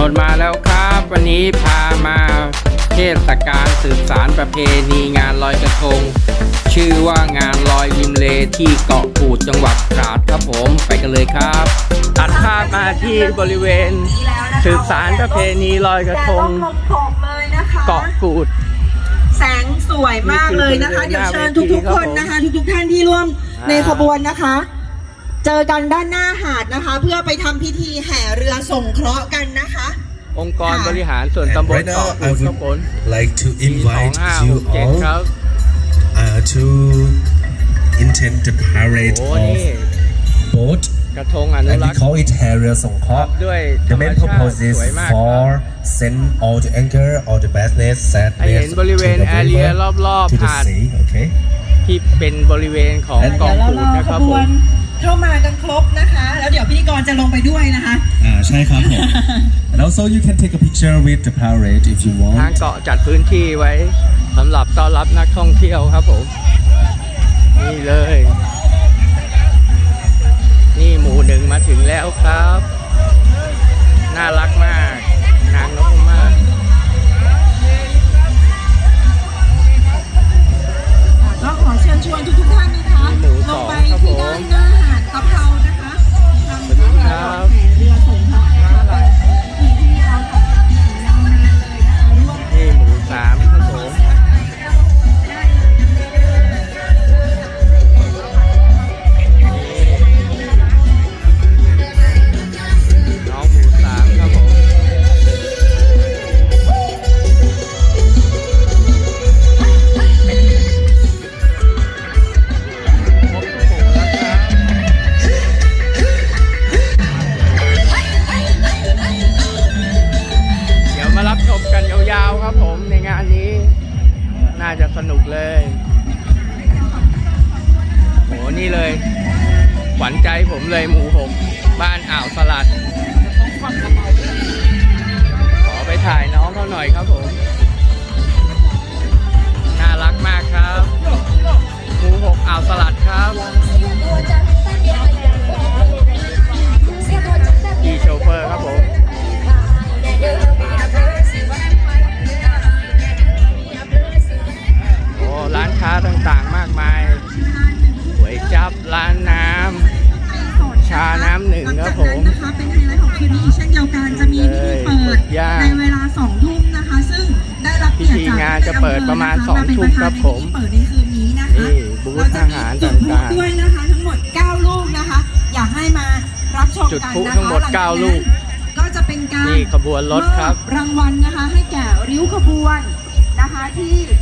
นนท์มาแล้วครับ วันนี้พามาเทศกาลสืบสารประเพณีงานลอยกระทง ชื่อว่างานลอยริมเลที่เกาะกูดจังหวัดตราดครับผมไปกันเลยครับ ตัดภาพมาที่บริเวณ สืบสารประเพณีลอยกระทงแดดร่มลมๆเลยนะคะเกาะกูด แสงสวยมากเลยนะคะนี่คือเดี๋ยวเชิญบริเวณหน้าทุกๆคนนะคะ ทุกๆท่านที่ร่วมอ่าในขบวนนะคะ เจอกันด้านหน้าหาดนะคะ เพื่อไปทำพิธีแห่เรือส่งเคราะห์กันนะคะ องค์กรบริหารส่วนตำบล Right now, เกาะ I กูดครับผม would like to ปีสอง invite ห้าห you กเจ็ด all ครับ uh, to attend the parade โอ้นี่ of boat, กระทงอนุ and รั we กษ์ call it Harrier Songkok. ด้วยธร The รม main ชาติ purpose ส is วยมากครับ for send all the anger, all the badness, ให้เห็น sadness บริ to เวณ the แอเรีย river, รอบ to ๆ the หาด sea. Okay. ที่เป็นบริเวณของเดี๋ยวเกาะเดี๋ยวกูเราดรอนะขครับบผวนม เข้ามากันครบนะคะ แล้วเดี๋ยวพิธีกรจะลงไปด้วยนะคะ อ่าใช่ครับผม And also you can take a picture with the parade if you ทาง want. เกาะจัดพื้นที่ไว้สำหรับต้อนรับนักท่องเที่ยวครับผม นี่เลย เป็นไฮไลท์ของคืนนี้อีกเช่นเดียวกันจะมีพิธีเปิดย่างในเวลาสองทุ่มนะคะ ซึ่งได้รับเกียรติจากพิธีงานจะเปิดประมาณท่นสองทุ่มครับผมเปิดในคืนนี้นะคะนี่บูธอาหารเจะมีจุดพลุต่างๆด้วยนะคะทั้งหมด 9 ลูกนะคะ อยากให้มารับชมจุดกันพลุนะคะทั้งหมดลัจเก้านั้นลูก ก็จะเป็นการนี่ขบวนรถครับมอบรางวัลนะคะ ให้แก่ริ้วขบวนนะคะที่ทุก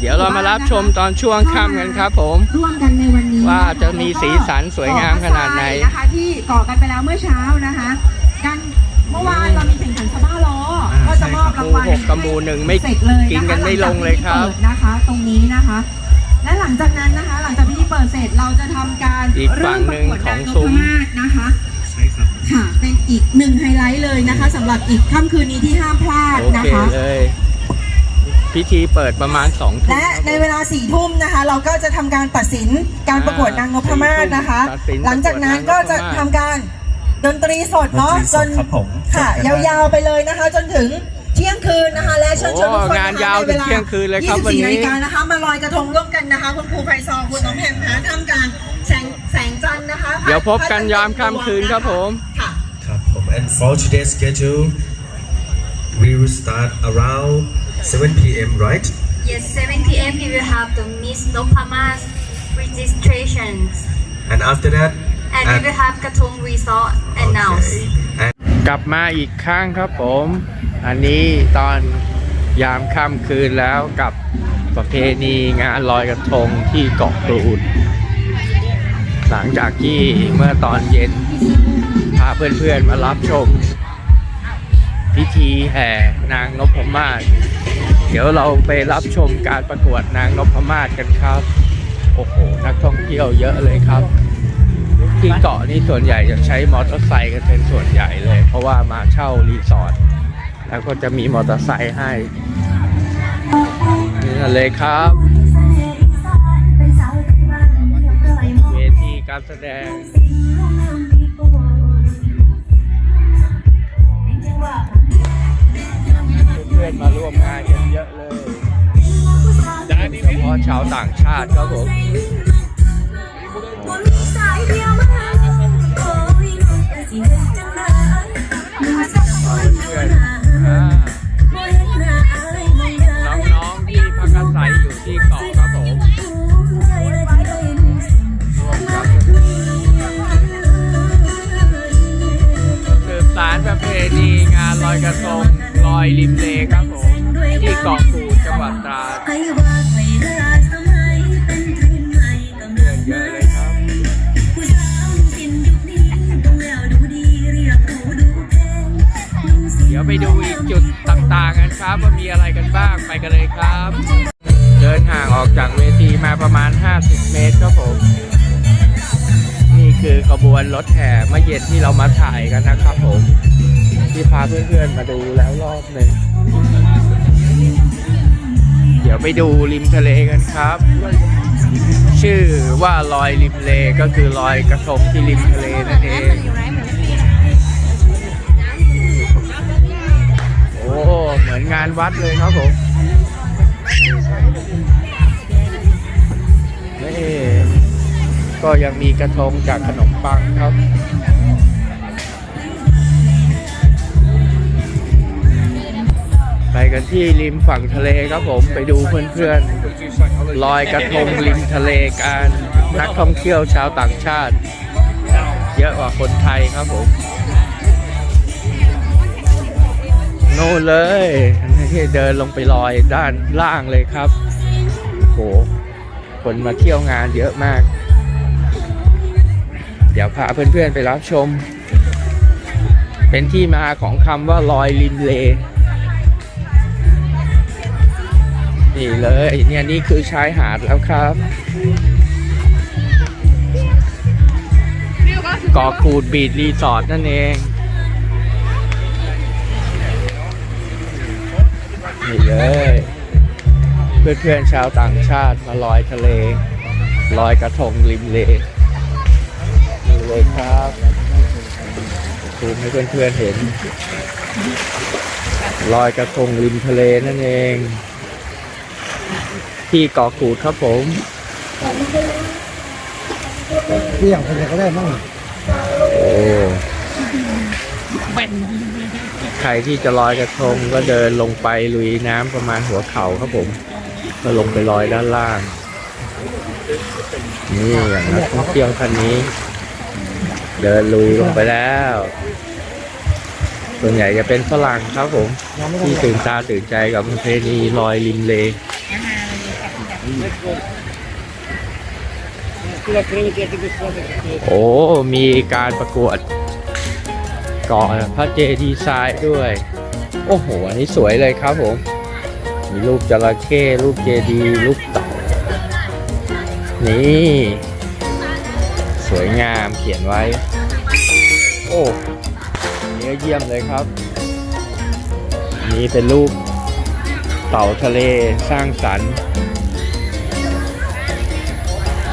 เดี๋ยวเรามารับชมตอนช่วงค่ำกันครับ ผมร่วมกันในวันนี้ว่าจะมีสีสันสวยงามขนาดไหนนะคะที่ก่อกันไปแล้วเมื่อเช้านะคะกันเมื่อวานเรามีแข่งขันสะบ้าล้อก็จะมอบรางวัลหมู่หกกับหมู่หนึ่งไม่เสร็จเลยกินกันไม่ลงเลยครับหลังจากพิธีเปิดนะคะ ตรงนี้นะคะ และหลังจากนั้นนะคะ หลังจากพิธีเปิดเสร็จเราจะทำการอีกฝั่งหนึ่งของซุ้มเริ่มประกวดนางนพมาศนะคะใช่ครับค่ะเป็นอีกหนึ่งไฮไลท์เลยนะคะสำหรับอีกค่ำคืนนี้ที่ห้ามพลาดโอนะเคคะเลย พิธีเปิดประมาณสองทุ่มและในเวลาสี่ทุ่มนะคะ เราก็จะทำการตัดสินการประกวดนางนพมาศนะคะตัดสินหลังจากนั้นก็จะทำการดนตรีสดเนาะดนตรีจสนดครับผมค่ะจนกระทั่งยาวๆไปเลยนะคะ จนถึงเที่ยงคืนนะคะ และเชิญชวนทุกคนโอ้งานยาวถึงเที่ยงคืนเลยครับวันนี้ 24นาฬิกานะคะ มาลอยกระทงร่วมกันนะคะ คุณครูไพซองคุณน้องแพมนะคะท่ามกลางแสงแสงจันทร์นะคะเดี๋ยวพบกันยามค่ำคืนครับผม ค่ะ ครับผม and for today's schedule we will start around 7 p.m. right Yes, 7 p.m. we will have the Miss Nopamas registrations. and after that And we will have Katong Resort announced. okay, and กลับมาอีกครั้งครับผม อันนี้ตอนยามค่ำคืนแล้วกับประเพณีงานลอยกระทงที่เกาะกรูด หลังจากที่เมื่อตอนเย็น พาเพื่อนๆมารับชม พิธีแห่นางนพมาศ เดี๋ยวเราไปรับชมการประกวดนางนพมาศกันครับ โอ้โห นักท่องเที่ยวเยอะเลยครับ ที่เกาะนี่ส่วนใหญ่จะใช้มอเตอร์ไซค์กันเป็นส่วนใหญ่เลย เพราะว่ามาเช่ารีสอร์ทแล้วก็จะมีมอเตอร์ไซค์ให้นี่เลยครับเวทีการแสดง พื่อนมาร่วมงานกันเยอะเลยเฉพาะชาวต่างชาติครับผมเพื่อนน้องๆที่พักอาศัยอยู่ที่เกาะครับผมรวมกับสืบสารประเพณีงานลอยกระทง อยริมเลครับผมที่เกาะกูดจังหวัดตราดเพื่อนเยอะเลยครับเดี๋ยวไปดูอีกจุดต่างๆกันครับว่ามีอะไรกันบ้างไปกันเลยครับ เดินห่างออกจากเวทีมาประมาณ 50 เมตรครับผมนี่คือขบวนรถแห่เมื่อเย็นที่เรามาถ่ายกันนะครับผม ที่พาเพื่อนๆมาดูแล้วรอบหนึ่งเดี๋ยวไปดูริมทะเลกันครับ ชื่อว่าลอยริมทะเลก็คือลอยกระทงที่ริมทะเลนั่นเอง โอ้เหมือนงานวัดเลยครับผมนี่ก็ยังมีกระทงจากขนมปังครับ ไปกันที่ริมฝั่งทะเลครับผมไปดูเพื่อนๆลอยกระทงริมทะเลกันนักท่องเที่ยวชาวต่างชาติ เยอะกว่าคนไทยครับผมโน่นเลยนี่เดินลงไปลอยด้านล่างเลยครับโหคนมาเที่ยวงานเยอะมาก เดี๋ยวพาเพื่อนๆไปรับชม เป็นที่มาของคำว่าลอยริมเล นี่เลยเนี่ยนี่คือชายหาดแล้วครับเกาะกูดบีดรีสอร์ทนั่นเองนี่เลย เพื่อนๆชาวต่างชาติมาลอยทะเล ลอยกระทงริมเลนี่เลยครับซูมให้เพื่อนๆเห็น ลอยกระทงริมทะเลนั่นเอง ที่เกาะกูดครับผมเที่ยงคนเดียวก็ได้มั่งโอ้ใครที่จะลอยกระทงก็เดินลงไปลุยน้ำประมาณหัวเข่าครับผม ก็ลงไปลอยด้านล่าง นี่อย่างนักท่องเที่ยวท่านนี้ เดินลุยลงไปแล้ว ส่วนใหญ่จะเป็นฝรั่งครับผม ที่ตื่นตาตื่นใจกับประเพณีลอยริมเล โอ้ มีการประกวดกาะพระเจดีย์ทรายด้วย โอ้โห อันนี้สวยเลยครับผม มีรูปจระเข้รูปเจดีย์รูปเต่า นี่ สวยงามเขียนไว้ โอ้เนื้อเยี่ยมเลยครับ นี่เป็นรูปเต่าทะเลสร้างสรรค์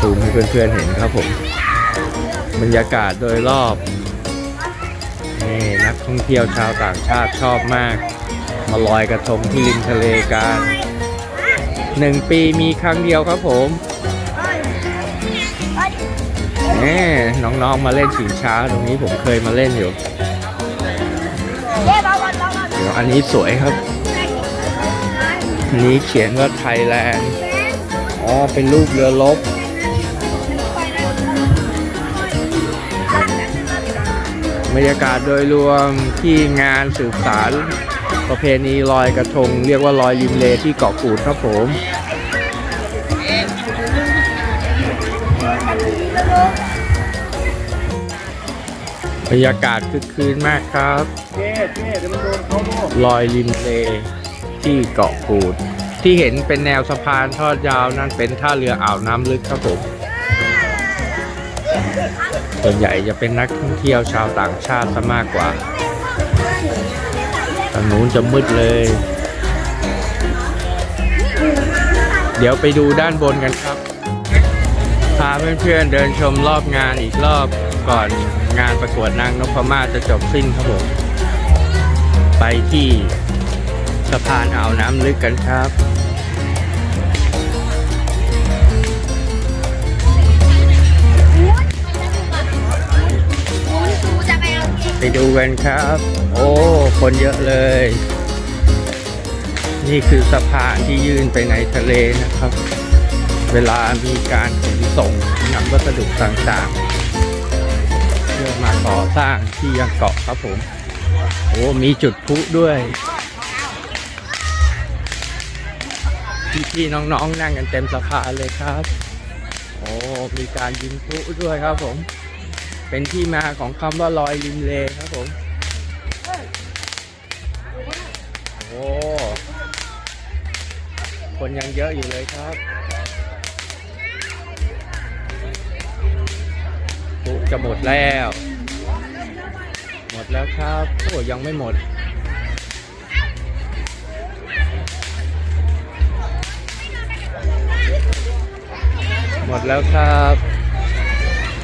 ซูมให้เพื่อนๆเห็นครับผม บรรยากาศโดยรอบนี่นักท่องเที่ยวชาวต่างชาติชอบมาก มาลอยกระทงที่ริมทะเลกันหนึ่งปีมีครั้งเดียวครับผมนี่น้องๆมาเล่นชิงช้าตรงนี้ผมเคยมาเล่นอยู่ เดี๋ยวอันนี้สวยครับนี้เขียนว่าไทยแลนด์ อ๋อ เป็นรูปเรือรบ บรรยากาศโดยรวมที่งานสืบสารประเพณีลอยกระทง เรียกว่าลอยริมเลที่เกาะกูดครับผมบรรยากาศคึกคืนมากครับลอยริมเลที่เกาะกูด ที่เห็นเป็นแนวสะพานทอดยาวนั่นเป็นท่าเรืออ่าวน้ำลึกครับผม ส่วนใหญ่จะเป็นนักท่องเที่ยวชาวต่างชาติซะมากกว่าทางนู้นจะมืดเลย เดี๋ยวไปดูด้านบนกันครับ พาเพื่อนๆเดินชมรอบงานอีกรอบก่อนงานประกวดนางนพมาศจะจบสิ้นครับผม ไปที่สะพานอ่าวน้ำลึกกันครับ ดูกันครับ โอ้ คนเยอะเลย นี่คือสะพานที่ยื่นไปในทะเลนะครับ เวลามีการขนส่งนำวัสดุต่างๆ เพื่อมาก่อสร้างที่ยังเกาะครับผม โอ้ มีจุดพลุด้วย พี่ๆน้องๆนั่งกันเต็มสะพานเลยครับ โอ้ มีการยิงพลุด้วยครับผม เป็นที่มาของคำว่าลอยริมเลครับผม โอ้ คนยังเยอะอยู่เลยครับพลุจะหมดแล้ว หมดแล้วครับ โอ้ยังไม่หมดหมดแล้วครับ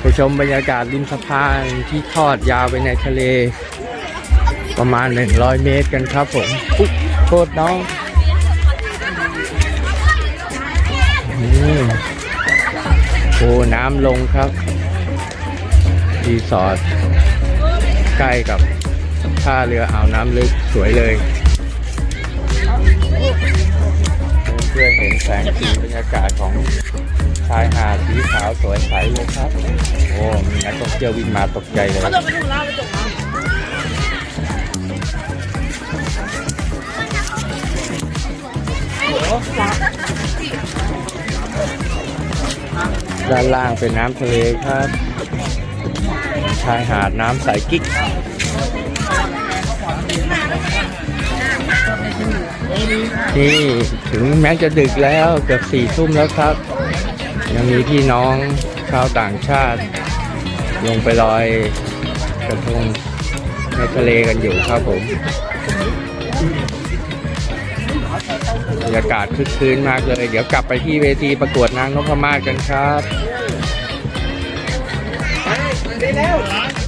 ไปชมบรรยากาศริมสะพานที่ทอดยาวไปในทะเล ประมาณ 100 เมตรกันครับผมอุ๊ยโทษน้องนี่โอ้น้ำลงครับรีสอร์ทใกล้กับท่าเรืออ่าวน้ำลึกสวยเลยเพื่อนเห็นแสงสีบรรยากาศของายหาดสีขาวสวยใสเลยครับ โอ้มีนักท่องเที่ยววิ่งมาตกใจเลยด้านล่างเป็นน้ำทะเลครับ ชายหาดน้ำใสกิ๊กนี่ถึงแม้จะดึกแล้วเกือบสี่ทุ่มแล้วครับ ยังมีพี่น้องชาวต่างชาติ ลงไปลอยกระทงในทะเลกันอยู่ครับผมบรรยากาศคึกคืนมากเลย เดี๋ยวกลับไปที่เวทีประกวดนางนพมาศกันครับไปแล้ว